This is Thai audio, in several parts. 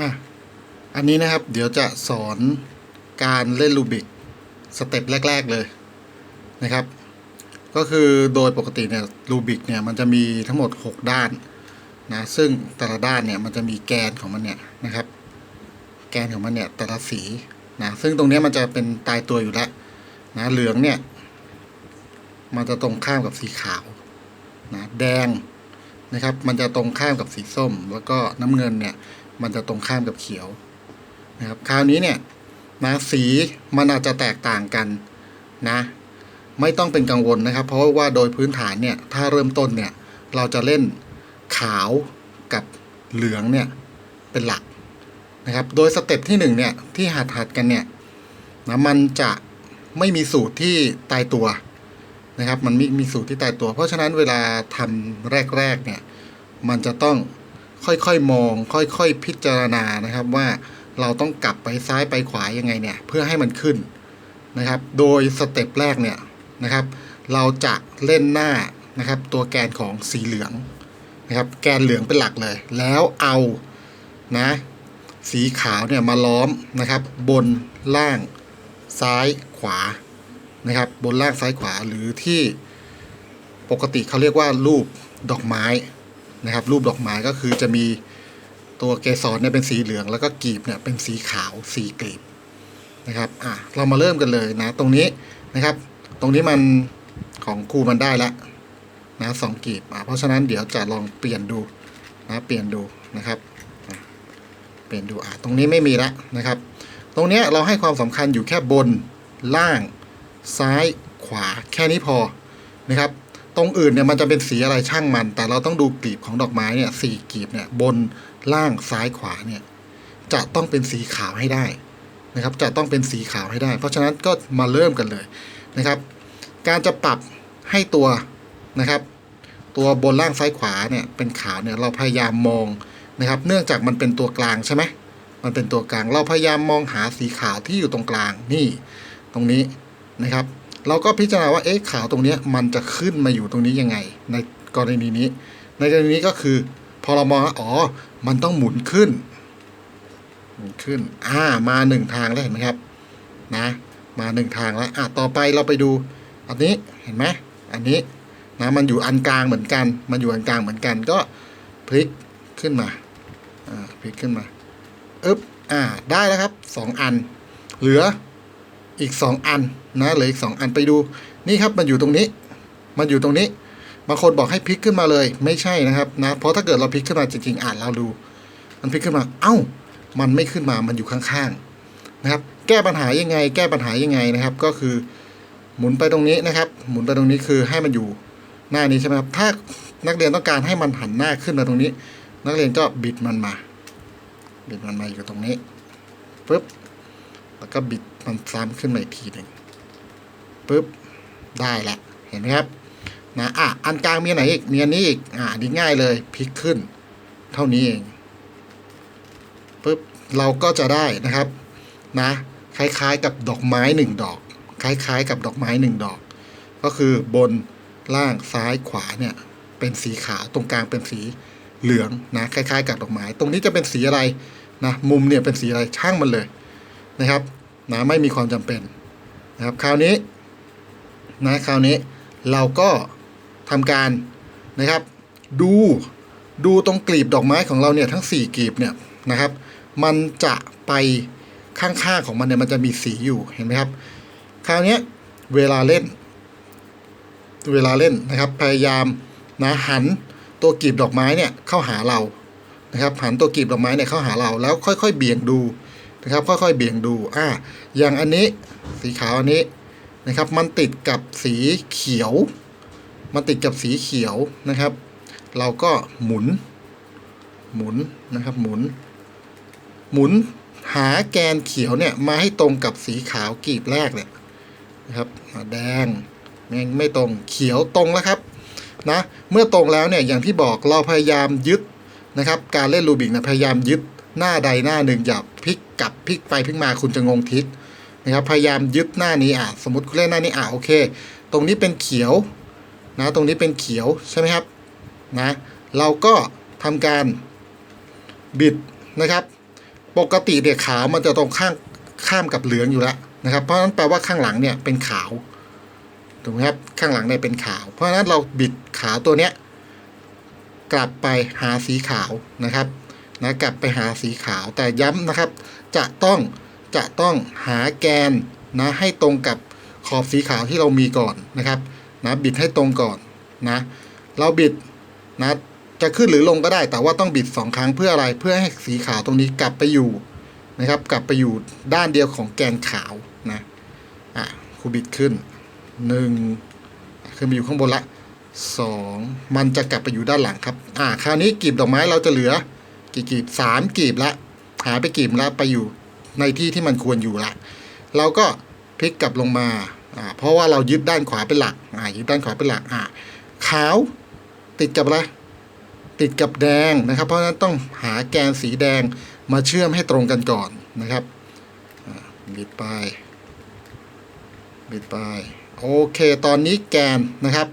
อะอันนี้นะครับเดี๋ยวจะสอนการเล่นรูบิกสเต็ปแรก ๆเลยนะครับ ก็คือโดยปกติเนี่ยรูบิกเนี่ยมันจะมีทั้งหมด 6 ด้านนะซึ่งแต่ละด้านเนี่ยมันจะมีแกนของมันเนี่ยนะครับ แกนของมันเนี่ยแต่ละสีนะซึ่งตรงนี้มันจะเป็นตายตัวอยู่แล้วนะเหลืองเนี่ย มันจะตรงข้ามกับสีขาวนะแดง นะครับ มันจะตรงข้ามกับสีส้ม แล้วก็น้ำเงินเนี่ย มันจะตรงข้ามกับเขียวนะครับ คราวนี้เนี่ยนะสีมันอาจจะแตกต่างกันนะ ไม่ต้องเป็นกังวลนะครับ เพราะว่าโดยพื้นฐานเนี่ย ถ้าเริ่มต้นเนี่ย เราจะเล่นขาวกับเหลืองเนี่ยเป็นหลักนะครับ โดยสเต็ปที่หนึ่งเนี่ยที่หัดหัดกันเนี่ยนะมันจะไม่มีสูตรที่ตายตัว นะครับ มันมีมีสูตรที่ตายตัว เพราะฉะนั้นเวลาทำแรกๆเนี่ยมันจะต้องค่อยๆมอง ค่อยๆพิจารณานะครับว่าเราต้องกลับไปซ้ายไปขวายังไงเนี่ยเพื่อให้มันขึ้นนะครับ โดยสเต็ปแรกเนี่ยนะครับ เราจะเล่นหน้านะครับตัวแกนของสีเหลืองนะครับ แกนเหลืองเป็นหลักเลย แล้วเอานะสีขาวเนี่ยมาล้อมนะครับ บนล่างซ้ายขวา นะครับ บนล่างซ้ายขวาหรือที่ปกติเขาเรียกว่ารูปดอกไม้นะครับ รูปดอกไม้ก็คือจะมีตัวเกสรเนี่ยเป็นสีเหลือง แล้วก็กลีบเนี่ยเป็นสีขาวสีกลีบนะครับอะเรามาเริ่มกันเลยนะตรงนี้นะครับ ตรงนี้มันของครูมันได้แล้วนะสองกลีบอะเพราะฉะนั้นเดี๋ยวจะลองเปลี่ยนดูนะเปลี่ยนดูนะครับเปลี่ยนดูอะตรงนี้ไม่มีละนะครับ ตรงเนี้ยเราให้ความสำคัญอยู่แค่บนล่าง ซ้ายขวาแค่นี้พอนะครับ ตรงอื่นเนี่ยมันจะเป็นสีอะไรช่างมัน แต่เราต้องดูกลีบของดอกไม้เนี่ยสี่กลีบเนี่ยบนล่างซ้ายขวาเนี่ยจะต้องเป็นสีขาวให้ได้นะครับ จะต้องเป็นสีขาวให้ได้ เพราะฉะนั้นก็มาเริ่มกันเลยนะครับ การจะปรับให้ตัวนะครับ ตัวบนล่างซ้ายขวาเนี่ยเป็นขาวเนี่ยเราพยายามมองนะครับ เนื่องจากมันเป็นตัวกลางใช่ไหมมันเป็นตัวกลาง เราพยายามมองหาสีขาวที่อยู่ตรงกลางนี่ ตรงนี้ นะครับ เราก็พิจารณาว่าเอ๊ะขาวตรงนี้มันจะขึ้นมาอยู่ตรงนี้ยังไง ในกรณีนี้ ในกรณีนี้ก็คือ พอเรามองแล้วอ๋อ มันต้องหมุนขึ้นหมุนขึ้นอ่ามาหนึ่งทางแล้วเห็นไหมครับนะ มาหนึ่งทางแล้วอะต่อไปเราไปดูอันนี้เห็นไหมอันนี้นะมันอยู่อันกลางเหมือนกัน มันอยู่อันกลางเหมือนกันก็พลิกขึ้นมาอ่าพลิกขึ้นมาอึ๊บอ่าได้แล้วครับสองอัน เหลือ อีกสองอันนะเหลืออีกสองอันไปดู นี่ครับมันอยู่ตรงนี้ มันอยู่ตรงนี้บางคนบอกให้พลิกขึ้นมาเลย ไม่ใช่นะครับนะเพราะถ้าเกิดเราพลิกขึ้นมาจริงๆอ่านเราดู มันพลิกขึ้นมา เอ้า มันไม่ขึ้นมามันอยู่ข้างๆนะครับ แก้ปัญหายังไง แก้ปัญหายังไงนะครับ ก็คือ หมุนไปตรงนี้นะครับ หมุนไปตรงนี้คือให้มันอยู่หน้านี้ใช่ไหมครับถ้านักเรียนต้องการให้มันหันหน้าขึ้นมาตรงนี้ นักเรียนก็บิดมันมาบิดมันมาอยู่ตรงนี้ปุ๊บ แล้วก็บิดมันซ้ำขึ้นมาอีกทีหนึ่งปุ๊บได้แหละเห็นไหมครับนะอะอันกลางมีอันไหนอีกมีอันนี้อีกอะนนี้ง่ายเลยพลิกขึ้น เท่านี้เองปุ๊บเราก็จะได้นะครับ นะ คล้ายๆกับดอกไม้หนึ่งดอก คล้ายๆ กับดอกไม้หนึ่งดอก ก็คือบนล่างซ้ายขวาเนี่ย เป็นสีขาวตรงกลางเป็นสีเหลืองนะ คล้าย ๆ กับดอกไม้ ตรงนี้จะเป็นสีอะไรนะ มุมเนี่ยเป็นสีอะไรช่างมันเลย นะครับนะไม่มีความจำเป็นนะครับคราวนี้นะคราวนี้เราก็ทำการนะครับ ดูดูตรงกลีบดอกไม้ของเราเนี่ยทั้งสี่กลีบเนี่ยนะครับ มันจะไปข้างๆของมันเนี่ยมันจะมีสีอยู่เห็นไหมครับ คราวนี้เวลาเล่น เวลาเล่นนะครับ พยายามนะหันตัวกลีบดอกไม้เนี่ยเข้าหาเรานะครับหันตัวกลีบดอกไม้เนี่ยเข้าหาเราแล้วค่อยๆ เบี่ยงดู นะครับค่อยๆเบี่ยงดูอ่าอย่างอันนี้สีขาวอันนี้นะครับ มันติดกับสีเขียว มันติดกับสีเขียวนะครับ เราก็หมุน หมุนนะครับ หมุน หมุนหาแกนเขียวเนี่ยมาให้ตรงกับสีขาวกีบแรกเนี่ยนะครับแดงไม่ไม่ตรงเขียวตรงแล้วครับนะเมื่อตรงแล้วเนี่ยอย่างที่บอกเราพยายามยึดนะครับ การเล่นรูบิกนะพยายามยึด หน้าใดหน้าหนึ่งอย่าพลิกกลับพลิกไปพลิกมาคุณจะงงทิศนะครับพยายามยึดหน้านี้อะสมมติคุณเล่นหน้านี้อะโอเค ตรงนี้เป็นเขียวนะตรงนี้เป็นเขียวใช่ไหมครับนะเราก็ทำการบิดนะครับ ปกติเนี่ยขาวมันจะตรงข้างข้ามกับเหลืองอยู่แล้วนะครับ เพราะฉะนั้นแปลว่าข้างหลังเนี่ยเป็นขาวถูกไหมครับข้างหลังเนี่ยเป็นขาว เพราะฉะนั้นเราบิดขาวตัวเนี้ยกลับไปหาสีขาวนะครับ นะกลับไปหาสีขาวแต่ย้ำนะครับ จะต้องจะต้องหาแกนนะให้ตรงกับขอบสีขาวที่เรามีก่อนนะครับนะบิดให้ตรงก่อนนะเราบิดนะจะขึ้นหรือลงก็ได้ แต่ว่าต้องบิดสองครั้งเพื่ออะไรเพื่อให้สีขาวตรงนี้กลับไปอยู่นะครับ กลับไปอยู่ด้านเดียวของแกนขาวนะอะครูบิดขึ้นหนึ่งขึ้นไปอยู่ข้างบนละสองมันจะกลับไปอยู่ด้านหลังครับอ่าคราวนี้กลีบดอกไม้เราจะเหลือ กี่กีบสามกีบละหายไปกีบละไปอยู่ในที่ที่มันควรอยู่ละเราก็พลิกกลับลงมาอ่าเพราะว่าเรายึดด้านขวาเป็นหลักอ่ายึดด้านขวาเป็นหลักอ่าขาวติดกับอะไรติดกับแดงนะครับ เพราะฉะนั้นต้องหาแกนสีแดงมาเชื่อมให้ตรงกันก่อนนะครับบิดไปบิดไปโอเค ตอนนี้แกนนะครับ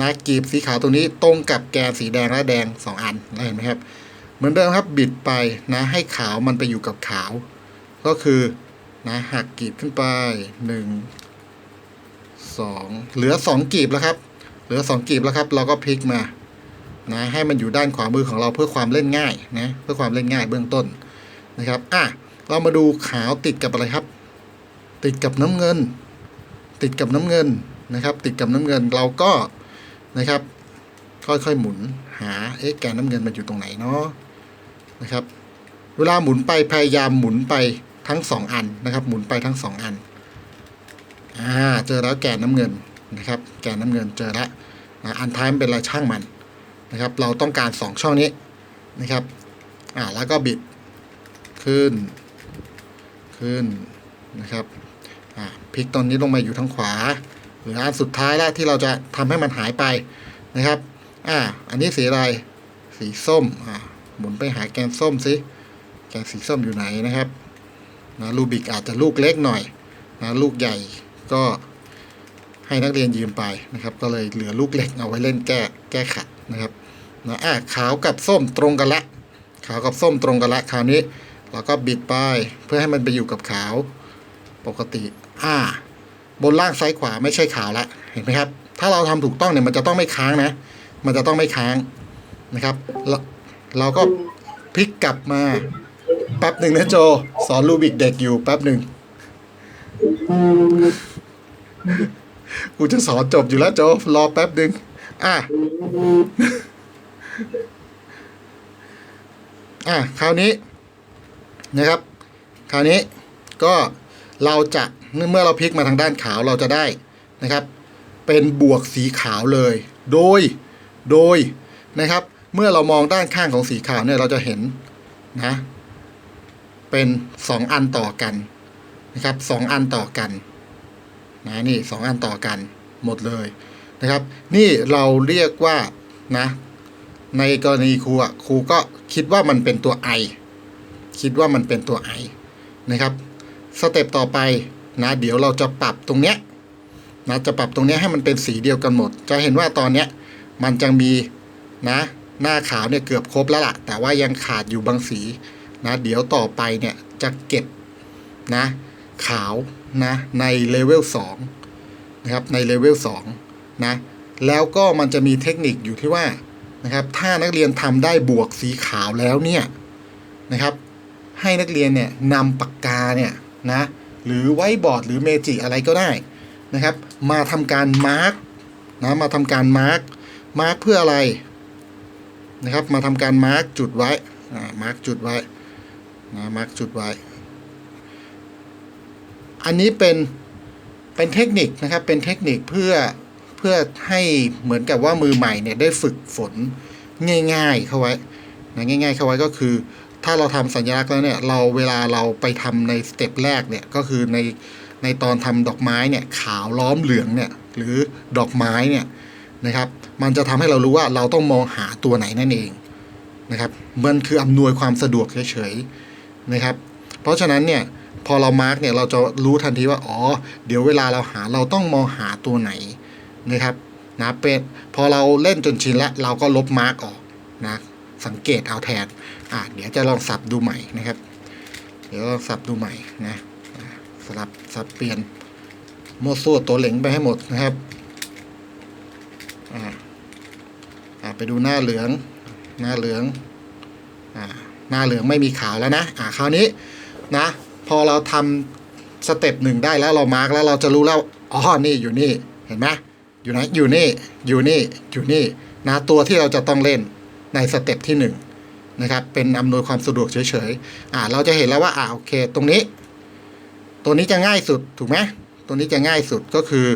นะกีบสีขาวตรงนี้ตรงกับแกนสีแดงและแดงสองอันเห็นไหมครับ เหมือนเดิมครับบิดไปนะให้ขาวมันไปอยู่กับขาว ก็คือนะหักกรีบขึ้นไปหนึ่งสองเหลือสองกรีบแล้วครับ เหลือสองกรีบแล้วครับ เราก็พลิกมานะให้มันอยู่ด้านขวามือของเราเพื่อความเล่นง่ายนะเพื่อความเล่นง่ายเบื้องต้นนะครับอะเรามาดูขาวติดกับอะไรครับ ติดกับน้ำเงิน ติดกับน้ำเงินนะครับ ติดกับน้ำเงินเราก็นะครับ ค่อยๆหมุนหาเอ๊ะแกนน้ำเงินมันอยู่ตรงไหนเนาะ นะครับ เวลาหมุนไปพยายามหมุนไปทั้งสองอันนะครับ หมุนไปทั้งสองอันอ่าเจอแล้วแกนน้ำเงินนะครับ แกนน้ำเงินเจอแล้วนะอันท้ายมันเป็นอะไรช่างมันนะครับ เราต้องการสองช่องนี้นะครับอ่าแล้วก็บิดขึ้นขึ้นนะครับอ่าพลิกตอนนี้ลงมาอยู่ทางขวาหรืออันสุดท้ายแล้วที่เราจะทำให้มันหายไปนะครับอ่าอันนี้สีอะไรสีส้มอ่า หมุนไปหาแกนส้มสิแกนสีส้มอยู่ไหนนะครับนะรูบิกอาจจะลูกเล็กหน่อยนะลูกใหญ่ก็ให้นักเรียนยืมไปนะครับ ก็เลยเหลือลูกเล็กเอาไว้เล่นแก้แก้ขัดนะครับนะอ่าขาวกับส้มตรงกันละ ขาวกับส้มตรงกันละคราวนี้เราก็บิดไปเพื่อให้มันไปอยู่กับขาวปกติอ่าบนล่างซ้ายขวาไม่ใช่ขาวละเห็นไหมครับ ถ้าเราทำถูกต้องเนี่ยมันจะต้องไม่ค้างนะ มันจะต้องไม่ค้างนะครับ เราก็พลิกกลับมาแป๊บหนึ่งนะโจ สอนรูบิกเด็กอยู่แป๊บหนึ่งกูจะสอนจบอยู่แล้วโจ รอแป๊บหนึ่งอะอะคราวนี้นะครับ คราวนี้ก็เราจะเมื่อเราพลิกมาทางด้านขาวเราจะได้นะครับ เป็นบวกสีขาวเลย โดย โดยนะครับ เมื่อเรามองด้านข้างของสีขาวเนี่ยเราจะเห็นนะ เป็นสองอันต่อกันนะครับสองอันต่อกันนะนี่สองอันต่อกันหมดเลยนะครับ นี่เราเรียกว่านะในกรณีครูอะครูก็คิดว่ามันเป็นตัว i คิดว่ามันเป็นตัว i นะครับสเต็ปต่อไปนะเดี๋ยวเราจะปรับตรงเนี้ยนะจะปรับตรงเนี้ยให้มันเป็นสีเดียวกันหมด จะเห็นว่าตอนเนี้ยมันจะมีนะ หน้าขาวเนี่ยเกือบครบแล้วล่ะ แต่ว่ายังขาดอยู่บางสีนะ เดี๋ยวต่อไปเนี่ยจะเก็บนะ ขาวนะ ในเลเวล2นะครับ ในเลเวล2นะ แล้วก็มันจะมีเทคนิคอยู่ที่ว่านะครับ ถ้านักเรียนทำได้บวกสีขาวแล้วเนี่ยนะครับ ให้นักเรียนเนี่ยนำปากกาเนี่ยนะ หรือไว้บอร์ดหรือเมจิอะไรก็ได้นะครับ มาทำการมาร์กนะ มาทำการมาร์กมาร์กเพื่ออะไร นะครับ มาทำการมาร์กจุดไว้มาร์กจุดไว้นะมาร์กจุดไว้ อันนี้เป็นเป็นเทคนิคนะครับ เป็นเทคนิคเพื่อเพื่อให้เหมือนกับว่ามือใหม่เนี่ยได้ฝึกฝนง่าย ๆ เข้าไว้นะง่าย ๆ เข้าไว้ก็คือ ถ้าเราทำสัญลักษณ์แล้วเนี่ยเราเวลาเราไปทำในสเต็ปแรกเนี่ยก็คือในในตอนทำดอกไม้เนี่ยขาวล้อมเหลืองเนี่ยหรือดอกไม้เนี่ย นะครับ มันจะทำให้เรารู้ว่าเราต้องมองหาตัวไหนนั่นเองนะครับ มันคืออำนวยความสะดวกเฉยๆนะครับ เพราะฉะนั้นเนี่ยพอเรามาร์กเนี่ยเราจะรู้ทันทีว่า อ๋อ เดี๋ยวเวลาเราหาเราต้องมองหาตัวไหนนะครับนะเป็นพอเราเล่นจนชินแล้วเราก็ลบมาร์กออกนะสังเกตเอาแทนอะเดี๋ยวจะลองสับดูใหม่นะครับ เดี๋ยวเราสับดูใหม่นะสลับสับเปลี่ยนโมั่วซั่วตัวเหล็งไปให้หมดนะครับ อ่าอ่าไปดูหน้าเหลือง หน้าเหลืองอ่าหน้าเหลืองไม่มีขาวแล้วนะอ่าคราวนี้นะพอเราทำสเต็ปหนึ่งได้แล้วเรามาร์กแล้วเราจะรู้แล้วอ๋อนี่อยู่นี่เห็นไหมอยู่ไหนอยู่นี่อยู่นี่อยู่นี่นะตัวที่เราจะต้องเล่นในสเต็ปที่หนึ่งนะครับเป็นอำนวยความสะดวกเฉยๆอ่าเราจะเห็นแล้วว่าอ่าโอเค ตรงนี้ ตัวนี้จะง่ายสุดถูกไหมตัวนี้จะง่ายสุดก็คือ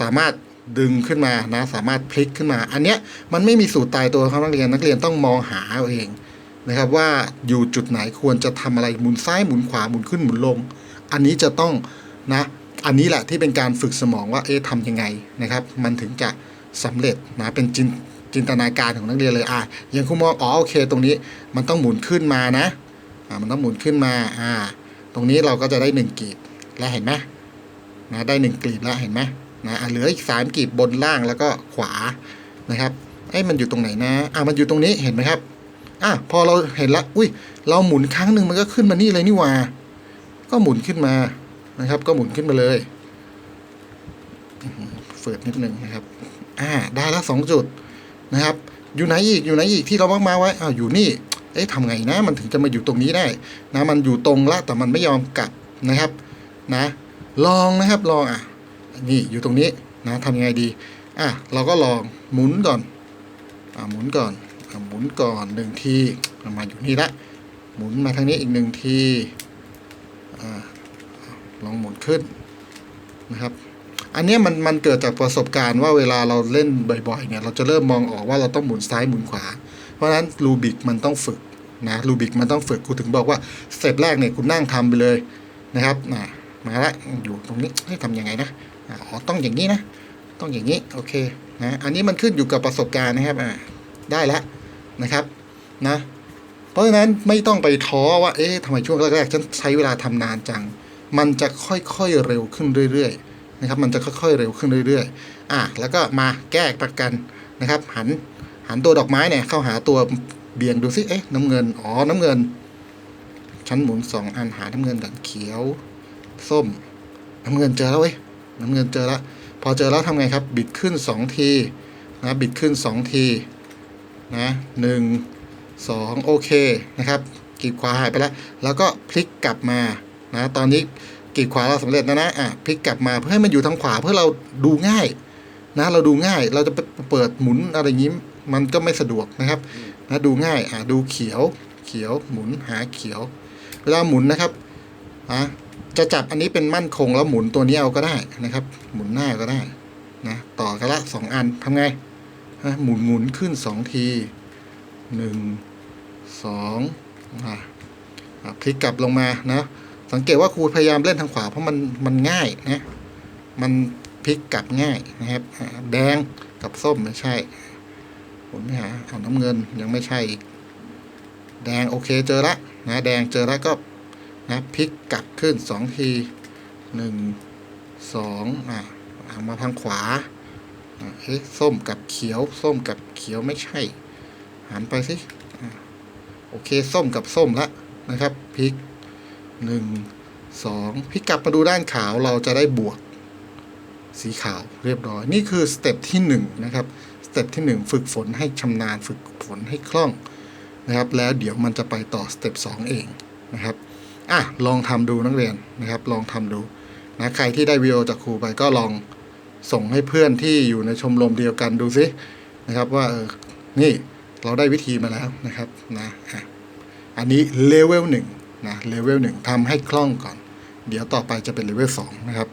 สามารถ ดึงขึ้นมานะ สามารถพลิกขึ้นมา อันเนี้ยมันไม่มีสูตรตายตัวครับนักเรียนนักเรียนต้องมองหาเอาเองนะครับว่าอยู่จุดไหนควรจะทำอะไรหมุนซ้ายหมุนขวาหมุนขึ้นหมุนลง อันนี้จะต้องนะอันนี้แหละที่เป็นการฝึกสมองว่าเอ๊ะทำยังไงนะครับ มันถึงจะสำเร็จนะเป็นจินจินตนาการของนักเรียนเลยอะย่างครูมองอ๋อโอเค ตรงนี้มันต้องหมุนขึ้นมานะอ่ามันต้องหมุนขึ้นมาอ่าตรงนี้เราก็จะได้หนึ่งกีบแล้วเห็นไหมนะได้หนึ่งกลีบแล้วเห็นไหม นะเหลืออีกสามกีบบนล่างแล้วก็ขวานะครับเอ้มันอยู่ตรงไหนนะอ่ามันอยู่ตรงนี้เห็นไหมครับอะพอเราเห็นละอุ้ยเราหมุนครั้งหนึ่งมันก็ขึ้นมานี่เลยนี่ว่าก็หมุนขึ้นมานะครับ ก็หมุนขึ้นมาเลยเฟิดนิดนึงนะครับ อ่าได้แล้วสองจุดนะครับ อยู่ไหนอีกอยู่ไหนอีกที่เราวางมาไว้อ้าอยู่นี่เอ๊ะทำไงนะ มันถึงจะมาอยู่ตรงนี้ได้นะมันอยู่ตรงละแต่มันไม่ยอมกลับนะครับ นะ ลองนะครับลองอะ นี่อยู่ตรงนี้นะทำยังไงดีอะเราก็ลองหมุนก่อนอ่าหมุนก่อนอ่าหมุนก่อนหนึ่งทีมาอยู่นี่ละหมุนมาทางนี้อีกหนึ่งทีอ่าลองหมุนขึ้นนะครับ อันนี้มันมันเกิดจากประสบการณ์ว่าเวลาเราเล่นบ่อยๆเนี่ยเราจะเริ่มมองออกว่าเราต้องหมุนซ้ายหมุนขวา เพราะฉะนั้นรูบิกมันต้องฝึกนะรูบิกมันต้องฝึกกูถึงบอกว่าสเต็ปแรกเนี่ยคุณนั่งทำไปเลยนะครับนะมาละอยู่ตรงนี้ให้ทำยังไงนะ อ๋อต้องอย่างนี้นะ ต้องอย่างนี้โอเคนะอันนี้มันขึ้นอยู่กับประสบการณ์นะครับอ่าได้แล้วนะครับนะเพราะฉะนั้นไม่ต้องไปท้อว่าเอ๊ะทำไมช่วงแรกๆฉันใช้เวลาทำนานจัง มันจะค่อยๆเร็วขึ้นเรื่อยๆนะครับ มันจะค่อยๆเร็วขึ้นเรื่อยๆอะแล้วก็มาแก้ประกันนะครับ หันหันตัวดอกไม้เนี่ยเข้าหาตัวเบี่ยงดูซิเอ๊ะน้ำเงินอ๋อน้ำเงินชั้นหมุนสองอันหาน้ำเงินกันเขียว ส้ม น้ำเงินเจอแล้วเว้ย น้ำเงินเจอแล้วพอเจอแล้วทำไงครับ บิดขึ้นสองทีนะบิดขึ้นสองทีนะหนึ่งสองโอเคนะครับกีดขวาหายไปแล้ว แล้วก็พลิกกลับมานะตอนนี้กีดขวาเราสำเร็จแล้วนะอะพลิกกลับมาเพื่อให้มันอยู่ทางขวาเพื่อเราดูง่ายนะเราดูง่ายเราจะไปเปิดหมุนอะไรอย่างนี้มันก็ไม่สะดวกนะครับนะดูง่ายอะดูเขียวเขียวหมุนหาเขียว เวลาหมุนนะครับอะ จะจับอันนี้เป็นมั่นคงแล้วหมุนตัวนี้เอาก็ได้นะครับ หมุนหน้าก็ได้นะต่อกันละสองอันทำไงฮะหมุนหมุนขึ้นสองทีหนึ่งสองอะอะพลิกกลับลงมานะสังเกตว่าครูพยายามเล่นทางขวาเพราะมันมันง่ายนะมันพลิกกลับง่ายนะครับแดงกับส้มไม่ใช่ผมไม่หาเอาน้ำเงินยังไม่ใช่อีกแดงโอเคเจอละนะแดงเจอแล้วก็ นะพลิกกลับขึ้นสองทีหนึ่งสองอะเอามาทางขวาอะเฮ้ส้มกับเขียว ส้มกับเขียวไม่ใช่ หันไปสิโอเคส้มกับส้มละนะครับพลิกหนึ่งสองพลิกกลับมาดูด้านขาวเราจะได้บวกสีขาวเรียบร้อย นี่คือสเต็ปที่หนึ่งนะครับสเต็ปที่หนึ่งฝึกฝนให้ชำนาญฝึกฝนให้คล่องนะครับ แล้วเดี๋ยวมันจะไปต่อสเต็ปสองเองนะครับ อะลองทำดูนักเรียนนะครับ ลองทำดูนะใครที่ได้วิดีโอจากครูไปก็ลองส่งให้เพื่อนที่อยู่ในชมรมเดียวกันดูซินะครับว่าเออนี่เราได้วิธีมาแล้วนะครับนะอันนี้เลเวลหนึ่งนะเลเวลหนึ่งทำให้คล่องก่อน เดี๋ยวต่อไปจะเป็นเลเวลสองนะครับ